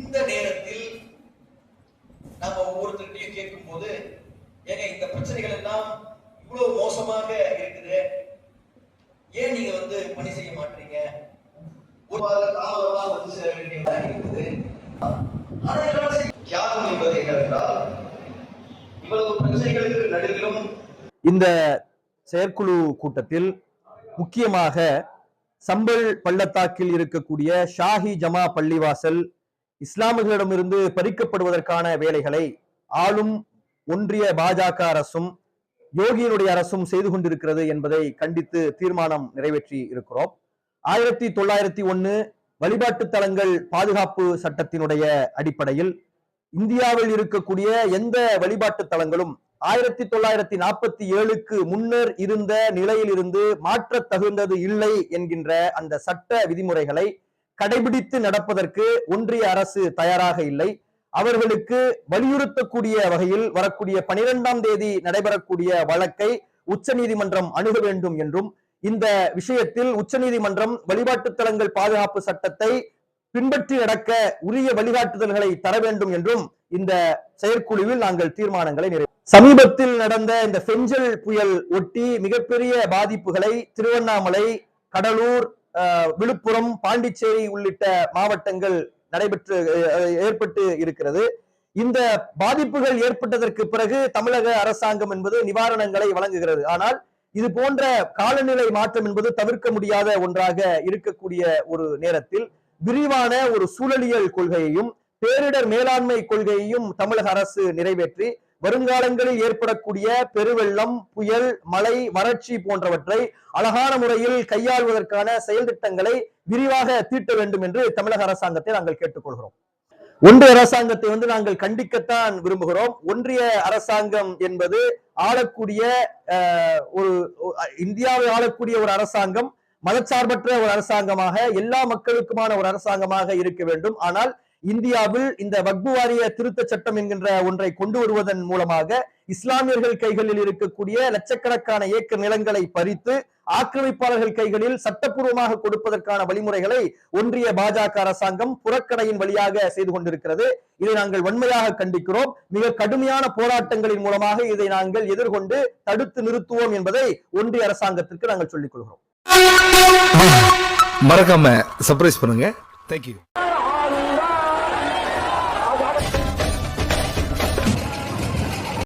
இந்த நேரத்தில் நம்ம நாம கேட்கும் போது ஏங்க இந்த பிரச்சனைகள் எல்லாம் இவ்வளவு மோசமாக இருக்குது. ஏன் நீங்க வந்து பணி செய்ய மாட்டீங்க? ஒரு தாமதமா வந்து சேர வேண்டிய இருக்குது. தியாகம் என்பது என்னவென்றால் இவ்வளவு பிரச்சனைகளுக்கு நடுவிலும் இந்த செயற்குழு கூட்டத்தில் முக்கியமாக சம்பல் பள்ளத்தாக்கில் இருக்கக்கூடிய ஷாஹி ஜமா பள்ளிவாசல் இஸ்லாமியர்களிடமிருந்து பறிக்கப்படுவதற்கான வேலைகளை ஆளும் ஒன்றிய பாஜக அரசும் யோகியினுடைய அரசும் செய்து கொண்டிருக்கிறது என்பதை கண்டித்து தீர்மானம் நிறைவேற்றி இருக்கிறோம். ஆயிரத்தி தொள்ளாயிரத்தி ஒன்னு வழிபாட்டு தலங்கள் பாதுகாப்பு சட்டத்தினுடைய அடிப்படையில் இந்தியாவில் இருக்கக்கூடிய எந்த வழிபாட்டு தலங்களும் ஆயிரத்தி தொள்ளாயிரத்தி நாற்பத்தி ஏழுக்கு முன்னர் இருந்த நிலையிலிருந்து மாற்ற தகுந்தது இல்லை என்கின்ற அந்த சட்ட விதிமுறைகளை கடைபிடித்து நடப்பதற்கு ஒன்றிய அரசு தயாராக இல்லை. அவர்களுக்கு வலியுறுத்தக்கூடிய வகையில் வரக்கூடிய பனிரெண்டாம் தேதி நடைபெறக்கூடிய வழக்கை உச்சநீதிமன்றம் அணுக வேண்டும் என்றும் இந்த விஷயத்தில் உச்சநீதிமன்றம் வழிபாட்டு தலங்கள் பாதுகாப்பு சட்டத்தை பின்பற்றி நடக்க உரிய வழிகாட்டுதல்களை தர வேண்டும் என்றும் இந்த செயற்குழுவில் நாங்கள் தீர்மானங்களை நிறைவு சமீபத்தில் நடந்த இந்த பெஞ்சல் புயல் ஒட்டி மிகப்பெரிய பாதிப்புகளை திருவண்ணாமலை கடலூர் விழுப்புரம் பாண்டிச்சேரி உள்ளிட்ட மாவட்டங்கள் நடைபெற்று ஏற்பட்டு இருக்கிறது. இந்த பாதிப்புகள் ஏற்பட்டதற்கு பிறகு தமிழக அரசாங்கம் என்பது நிவாரணங்களை வழங்குகிறது. ஆனால் இது போன்ற காலநிலை மாற்றம் என்பது தவிர்க்க முடியாத ஒன்றாக இருக்கக்கூடிய ஒரு நேரத்தில் விரிவான ஒரு சூழலியல் கொள்கையையும் பேரிடர் மேலாண்மை கொள்கையையும் தமிழக அரசு நிறைவேற்றி வருங்காலங்களில் ஏற்படக்கூடிய பெருவெள்ளம் புயல் மழை வறட்சி போன்றவற்றை அழகான முறையில் கையாள்வதற்கான செயல் திட்டங்களை விரிவாக தீட்ட வேண்டும் என்று தமிழக அரசாங்கத்தை நாங்கள் கேட்டுக்கொள்கிறோம். ஒன்றிய அரசாங்கத்தை வந்து நாங்கள் கண்டிக்கத்தான் விரும்புகிறோம். ஒன்றிய அரசாங்கம் என்பது ஆளக்கூடிய அஹ், ஒரு இந்தியாவை ஆளக்கூடிய ஒரு அரசாங்கம் மதச்சார்பற்ற ஒரு அரசாங்கமாக எல்லா மக்களுக்குமான ஒரு அரசாங்கமாக இருக்க வேண்டும். ஆனால் இந்தியாவில் இந்த வக்பு வாரிய திருத்த சட்டம் என்கின்ற ஒன்றை கொண்டு வருவதன் மூலமாக இஸ்லாமியர்கள் கைகளில் இருக்கக்கூடிய லட்சக்கணக்கான ஏக்கர் நிலங்களை பறித்து ஆக்கிரமிப்பாளர்கள் கைகளில் சட்டப்பூர்வமாக கொடுப்பதற்கான வழிமுறைகளை ஒன்றிய பாஜக அரசாங்கம் புறக்கடையின் வழியாக செய்து கொண்டிருக்கிறது. இதை நாங்கள் வன்மையாக கண்டிக்கிறோம். மிக கடுமையான போராட்டங்களின் மூலமாக இதை நாங்கள் எதிர்கொண்டு தடுத்து நிறுத்துவோம் என்பதை ஒன்றிய அரசாங்கத்திற்கு நாங்கள் சொல்லிக் கொள்கிறோம். மறக்காம சர்ப்ரைஸ் பண்ணுங்க. தேங்க்யூ